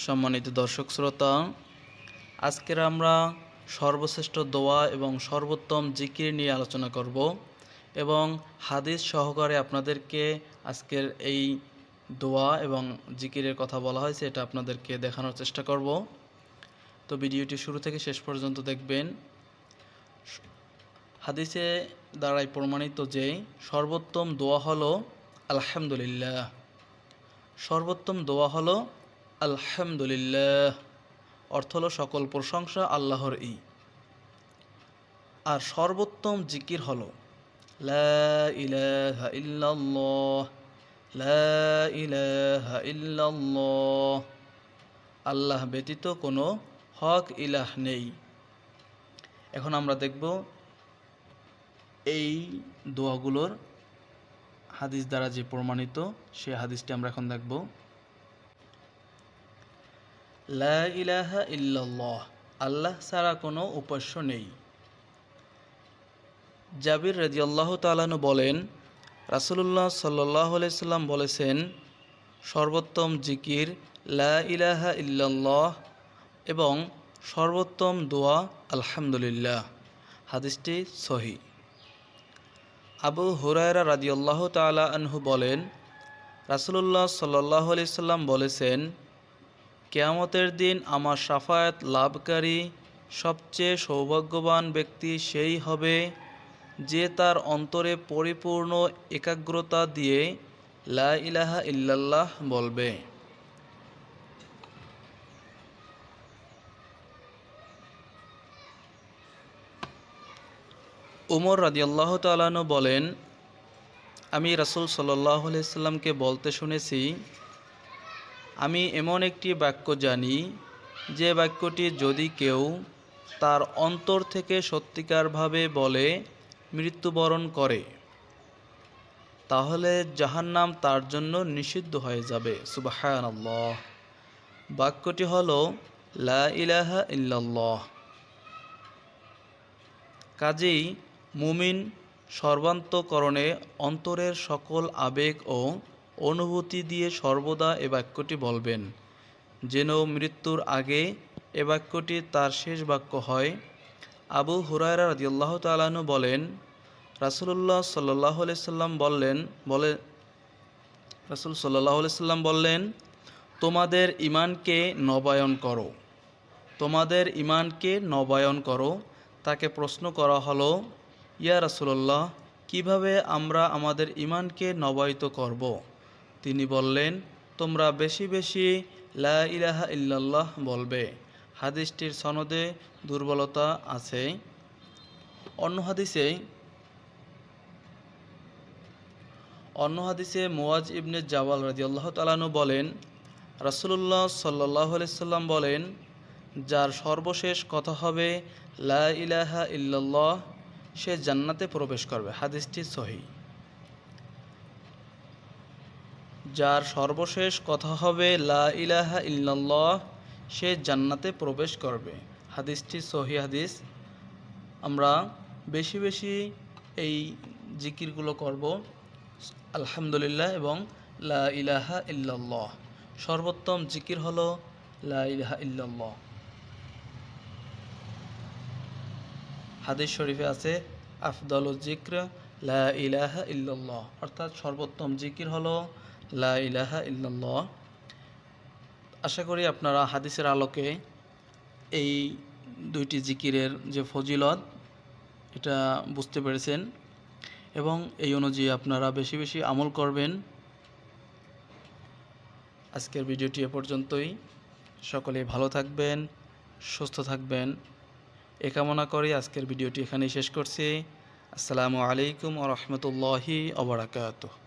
সম্মানিত দর্শক শ্রোতা, আজকের আমরা সর্বশ্রেষ্ঠ দোয়া এবং সর্বোত্তম জিকির নিয়ে আলোচনা করব এবং হাদিস সহকারে আপনাদেরকে আজকের এই দোয়া এবং জিকিরের কথা বলা হয়েছে, এটা আপনাদেরকে দেখানোর চেষ্টা করব। তো ভিডিওটি শুরু থেকে শেষ পর্যন্ত দেখবেন। হাদিসে দ্বারাই প্রমাণিত যে সর্বোত্তম দোয়া হলো আলহামদুলিল্লাহ। সর্বোত্তম দোয়া হলো আলহামদুলিল্লাহ। অর্থ হল সকল প্রশংসা আল্লাহর ই আর সর্বোত্তম জিকির হলো, লা আল্লাহ ব্যতীত কোনো হক ইলাহ নেই। এখন আমরা দেখব এই দোয়াগুলোর হাদিস দ্বারা যে প্রমাণিত সে হাদিসটি আমরা এখন দেখব। লা ইলাহা ইল্লাল্লাহ, আল্লাহ ছাড়া কোনো উপাস্য নেই। জাবির রাজিয়াল্লাহ তালানু বলেন, রাসুলুল্লাহ সাল্লাহ সাল্লাম বলেছেন, সর্বোত্তম জিকির লা ইলাহা ইল্লাল্লাহ এবং সর্বোত্তম দোয়া আলহামদুলিল্লাহ। হাদিসটি সহি। আবু হুরায়রা রাদিয়াল্লাহ তালা আনহু বলেন, রাসুলুল্লাহ সাল্লাহ সাল্লাম বলেছেন কেয়ামতের দিন আমার সাফায়াত লাভকারী, সবচেয়ে সৌভাগ্যবান ব্যক্তি সেই হবে যে তার অন্তরে পরিপূর্ণ একাগ্রতা দিয়ে লা ইলাহা ইল্লাল্লাহ বলবে। উমর রাদিয়াল্লাহ তালানু বলেন, আমি রাসুল সাল্লাহ সাল্লামকে বলতে শুনেছি আমি এমন একটি বাক্য জানি, যে বাক্যটি যদি কেউ তার অন্তর থেকে সত্যিকারভাবে বলে, মৃত্যুবরণ করে, তাহলে জাহান্নাম তার জন্য নিষিদ্ধ হয়ে যাবে। সুবাহান আল্লাহ বাক্যটি হল, লা ইলাহা ইল্লাল্লাহ। কাজেই মুমিন সর্বান্তকরণে অন্তরের সকল আবেগ ও অনুভূতি দিয়ে সর্বদা এ বাক্যটি বলবেন। যেন মৃত্যুর আগে এ বাক্যটি তার শেষ বাক্য হয়। আবু হুরায়রা রাদিয়াল্লাহ তালানু বলেন, রাসুলুল্লাহ সাল্লাহ সাল্লাম বললেন, বলে, রাসুল সাল্লাহ সাল্লাম বললেন, তোমাদের ইমানকে নবায়ন করো। তোমাদের ইমানকে নবায়ন করো। তাকে প্রশ্ন করা হলো, ইয়া রাসুল্লাহ কীভাবে আমরা আমাদের ইমানকে নবায়িত করব। তিনি বললেন, তোমরা বেশি বেশি লা ইলাহা ইল্লাল্লাহ বলবে। হাদিসটির সনদে দুর্বলতা আছে। অন্য হাদিসে অন্য হাদিসে মোয়াজ ইবনে জাওয়াল রাজিয়াল্লাহ তালানু বলেন, রাসুলুল্লাহ সাল্লাহ সাল্লাম বলেন, যার সর্বশেষ কথা হবে লা ইলাহা ইল্লাল্লাহ, সে জান্নাতে প্রবেশ করবে। হাদিসটি সহি। যার সর্বশেষ কথা হবে, লা ইলাহা ইল্লাল্লাহ সে জান্নাতে প্রবেশ করবে। হাদিসটি সহি হাদিস। আমরা বেশি বেশি এই জিকিরগুলো করব, আলহামদুলিল্লাহ, এবং লা ইলাহা ইল্লাল্লাহ সর্বোত্তম জিকির হলো, লা ইলাহা ইল্লাল্লাহ হাদিস শরীফে আছে, আফদল জিক্র লা ইলাহা ইল্লাল্লাহ অর্থাৎ সর্বোত্তম জিকির হলো লা ইলাহা ইল্লাল্লাহ। আশা করি আপনারা হাদিসের আলোকে এই দুইটি জিকিরের যে ফজিলত, এটা বুঝতে পেরেছেন এবং এই অনুযায়ী আপনারা বেশি বেশি আমল করবেন। আজকের ভিডিওটি এ পর্যন্তই। সকলে ভালো থাকবেন, সুস্থ থাকবেন। এ কামনা করি আজকের ভিডিওটি এখানেই শেষ করছি। আসসালামু আলাইকুম ও রহমতুল্লাহি অবরাকাত